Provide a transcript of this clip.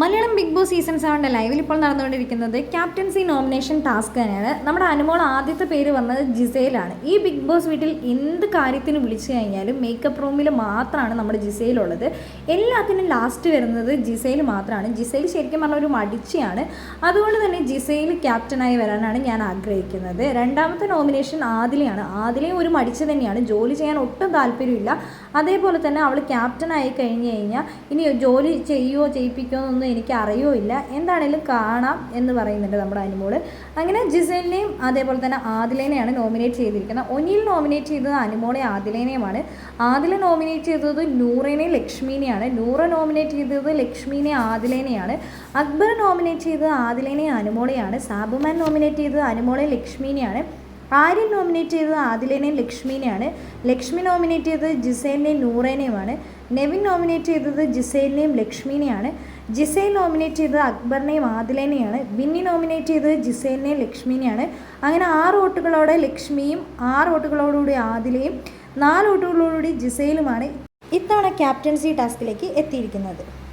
Malayalam big boss season സെവന്റെ ലൈവിൽ ഇപ്പോൾ നടന്നുകൊണ്ടിരിക്കുന്നത് ക്യാപ്റ്റൻസി നോമിനേഷൻ ടാസ്ക് തന്നെയാണ്. നമ്മുടെ അനുമോൾ ആദ്യത്തെ പേര് വന്നത് ജിസയിലാണ് ഈ ബിഗ് ബോസ് വീട്ടിൽ എന്ത് കാര്യത്തിന് വിളിച്ചു കഴിഞ്ഞാലും മേക്കപ്പ് റൂമിൽ മാത്രമാണ് നമ്മുടെ ജിസയിലുള്ളത് എല്ലാത്തിനും ലാസ്റ്റ് വരുന്നത് ജിസയിൽ മാത്രമാണ് ജിസയിൽ ശരിക്കും പറഞ്ഞ ഒരു മടിച്ചയാണ്. അതുകൊണ്ട് തന്നെ ജിസയിൽ ക്യാപ്റ്റനായി വരാനാണ് ഞാൻ ആഗ്രഹിക്കുന്നത്. രണ്ടാമത്തെ നോമിനേഷൻ ആദിലയാണ്. ആദിലയും ഒരു മടിച്ച് തന്നെയാണ്. ജോലി ചെയ്യാൻ ഒട്ടും താല്പര്യമില്ല. അതേപോലെ തന്നെ അവൾ ക്യാപ്റ്റനായി കഴിഞ്ഞ് കഴിഞ്ഞാൽ ഇനി ജോലി ചെയ്യുമോ ചെയ്യിപ്പിക്കുമോ എന്നൊന്നും എനിക്ക് അറിയുമില്ല എന്താണേലും കാണാം എന്ന് പറയുന്നുണ്ട് നമ്മുടെ അനുമോൾ. അങ്ങനെ ജിസലിനെയും അതേപോലെ തന്നെ ആദിലേനെയാണ് നോമിനേറ്റ് ചെയ്തിരിക്കുന്നത്. ഒനിയിൽ നോമിനേറ്റ് ചെയ്തത് അനുമോളെ ആദിലേനെയുമാണ്. ആദില നോമിനേറ്റ് ചെയ്തത് നൂറിനെ ലക്ഷ്മീനെയാണ്. നൂറ നോമിനേറ്റ് ചെയ്തത് ലക്ഷ്മീനെ ആദിലേനെയാണ്. അക്ബർ നോമിനേറ്റ് ചെയ്തത് ആദിലേനെ അനുമോളെയാണ്. സാബുമാൻ നോമിനേറ്റ് ചെയ്തത് അനുമോളെ ലക്ഷ്മീനെയാണ്. ആര്യൻ നോമിനേറ്റ് ചെയ്തത് ആദിലേനെയും ലക്ഷ്മീനെയാണ്. ലക്ഷ്മി നോമിനേറ്റ് ചെയ്തത് ജിസേലിനെയും നൂറേനെയുമാണ്. നെവിൻ നോമിനേറ്റ് ചെയ്തത് ജിസേലിനെയും ലക്ഷ്മീനെയാണ്. ജിസൈൽ നോമിനേറ്റ് ചെയ്തത് അക്ബറിനെയും ആദിലേനെയാണ്. ബിന്നി നോമിനേറ്റ് ചെയ്തത് ജിസൈലിനെയും ലക്ഷ്മീനെയാണ്. അങ്ങനെ ആറ് വോട്ടുകളോടെ ലക്ഷ്മിയും ആറ് വോട്ടുകളോടുകൂടി ആദിലയും നാല് വോട്ടുകളോടുകൂടി ജിസൈലുമാണ് ഇത്തവണ ക്യാപ്റ്റൻസി ടാസ്കിലേക്ക് എത്തിയിരിക്കുന്നത്.